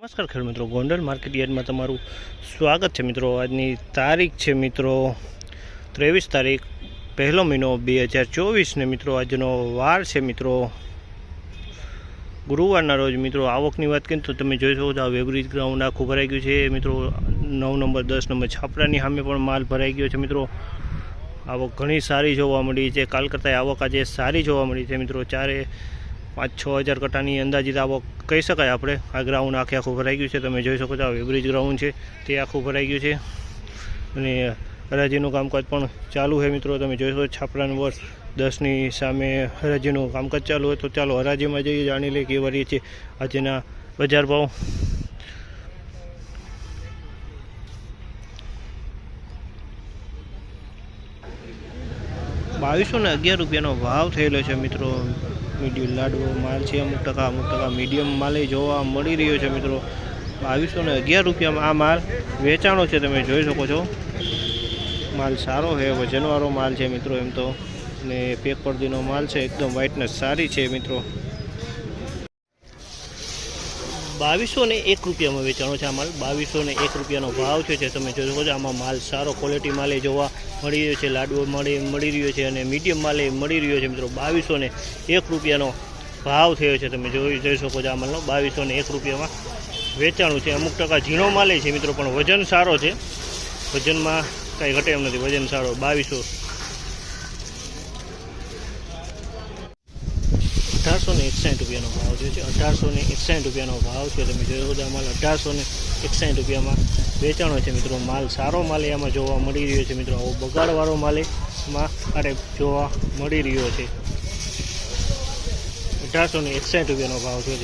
નમસ્કાર ખેડ મિત્રો, ગોંડલ માર્કેટ યાર્ડમાં તમારું સ્વાગત છે મિત્રો. આજની તારીખ છે મિત્રો ત્રેવીસ તારીખ, પહેલો મહિનો બે હજાર ચોવીસને મિત્રો આજનો વાર છે મિત્રો. ગુરુવારના રોજ મિત્રો આવકની વાત કરીએ તો તમે જોઈ શકો છો આ વેબ્રિજ ગ્રાઉન્ડ આખું ભરાઈ ગયું છે. મિત્રો નવ નંબર, દસ નંબર છાપરાની સામે પણ માલ ભરાઈ ગયો છે મિત્રો. આવક ઘણી સારી જોવા મળી છે. કાલ કરતાં આવક આજે સારી જોવા મળી છે મિત્રો. ચારે પાંચ છ હજાર કટાની અંદાજિત આવક કહી શકાય આપણે. આ ગ્રાઉન્ડ આખે આખું ભરાઈ ગયું છે. તમે જોઈ શકો છો, આ વેબ્રિજ ગ્રાઉન્ડ છે. તે આખું ભરાઈ ગયું છે. અને હરાજીનું કામકાજ પણ ચાલુ છે મિત્રો. તમે જોઈ શકો છાપરાનું વર્ષ દસની સામે હરાજીનું કામકાજ ચાલુ હોય તો ચાલો હરાજીમાં જઈએ, જાણી લઈએ કેવા રહી છે આજના બજાર ભાવ. બાવીસો ને અગિયાર રૂપિયાનો ભાવ થયેલો છે મિત્રો. મીડિયમ લાડવો માલ છે અમુક ટકા અમુક ટકા મીડિયમ માલે જોવા મળી રહ્યો છે મિત્રો. બાવીસો ને અગિયાર રૂપિયામાં આ માલ વેચાણો છે, તમે જોઈ શકો છો. માલ સારો છે, વજનવાળો માલ છે મિત્રો એમ તો. ને પેક પરદીનો માલ છે, એકદમ વ્હાઇટનેસ સારી છે મિત્રો. બાવીસો ને એક રૂપિયામાં વેચાણો છે. આ માલ બાવીસો ને એક રૂપિયાનો ભાવ છે તમે જોઈ શકો છો. આમાં માલ સારો ક્વોલિટી માલે જોવા મળી રહ્યો છે. લાડવો મળી મળી રહ્યો છે અને મીડિયમ માલે મળી રહ્યો છે. મિત્રો બાવીસો ને એક રૂપિયાનો ભાવ થયો છે. તમે જોઈ જોઈ શકો છો આ માલનો બાવીસો ને એક રૂપિયામાં વેચાણું છે. અમુક ટકા ઝીણો માલે છે મિત્રો, પણ વજન સારો છે. વજનમાં કાંઈ ઘટે એમ નથી. વજન સારો બાવીસો અઢારસો ને એકસાઠ રૂપિયાનો ભાવ થયો છે. અઢારસો ને એકસાઠ રૂપિયાનો ભાવ છે. તમે જોયો છો માલ અઢારસો ને એકસાઠ રૂપિયામાં વેચાણો છે મિત્રો. માલ સારો માલ એમાં જોવા મળી રહ્યો છે મિત્રો. આવો બગાડવાળો માલ એમાં અરે જોવા મળી રહ્યો છે. અઢારસો ને એકસાઠ રૂપિયાનો ભાવ છે.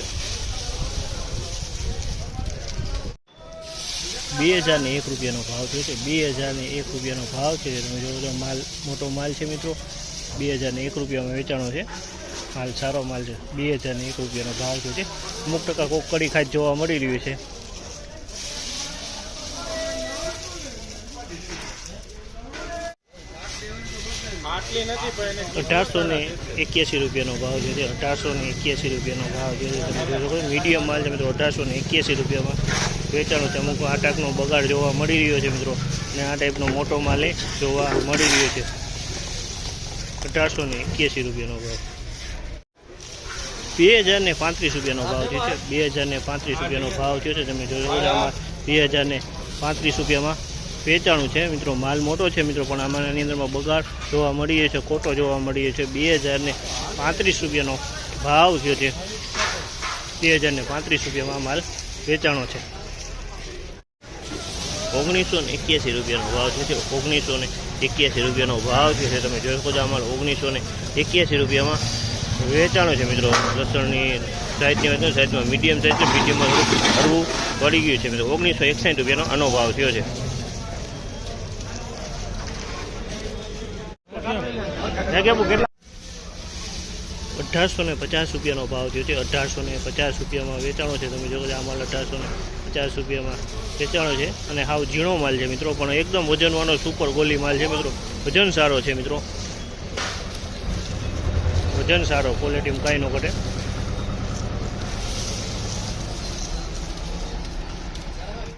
બે હજાર ને એક રૂપિયાનો ભાવ થયો છે. બે હજાર ને એક રૂપિયાનો ભાવ છે. તમે જોવો છો માલ, મોટો માલ છે મિત્રો. બે હજાર ને એક રૂપિયામાં વેચાણો છે. માલ, સારો માલ છે. બે હજાર ને એક રૂપિયાનો ભાવ થયો છે. અમુક ટકા કોક કડી ખાત જોવા મળી રહ્યું છે. અઢારસો ને એક્યાસી રૂપિયાનો ભાવ જે છે. અઢારસો ને એક્યાસી રૂપિયાનો ભાવ જે છે. તમે જોઈ શકો મીડિયમ માલ છે મિત્રો, અઢારસો ને એક્યાસી રૂપિયામાં. વેચાણો છે, અમુક આ ટાઈપનો બગાડ જોવા મળી રહ્યો છે મિત્રો. અને આ ટાઈપનો મોટો માલ જોવા મળી રહ્યો છે. અઢારસો ને એક્યાસી રૂપિયાનો ભાવ. બે હજાર ને પાંત્રીસ રૂપિયાનો ભાવ જે છે. બે હજાર ને પાંત્રીસ રૂપિયાનો ભાવ થયો છે. તમે જોઈ આમાં બે હજાર ને પાંત્રીસ રૂપિયામાં વેચાણું છે. મિત્રો, માલ મોટો છે મિત્રો, પણ આમાંની અંદરમાં બગાડ જોવા મળીએ છે ખોટો જોવા મળીએ છે બે હજાર ને પાંત્રીસ રૂપિયાનો ભાવ થયો છે. બે હજાર ને પાંત્રીસ રૂપિયામાં માલ વેચાણો છે. ઓગણીસો ને એક્યાસી રૂપિયાનો ભાવ છે. ઓગણીસો ને એક્યાસી રૂપિયાનો ભાવ છે. તમે જોઈ શકો છો અમારો ઓગણીસો ને એક્યાસી રૂપિયામાં વેચાણો છે મિત્રો. લસણની સાઈઝની વાત સાઈઝમાં મીડિયમ સાઈઝ છે મીડિયમમાં થોડું પડી ગયું છે મિત્રો. ઓગણીસો એકસાઠ રૂપિયાનો આનો ભાવ થયો છે. અઢારસો ને પચાસ રૂપિયાનો ભાવ થયો છે. અઢારસો ને પચાસ રૂપિયામાં વેચાણો છે. તમે જોવો આ માલ અઢારસો ને પચાસ રૂપિયામાં વેચાણો છે. અને હાવ ઝીણો માલ છે મિત્રો. પણ એકદમ વજનવાનો સુપર ગોલી માલ છે મિત્રો. વજન સારો છે મિત્રો. વજન સારો ક્વોલિટીમાં કાંઈ ન ઘટે.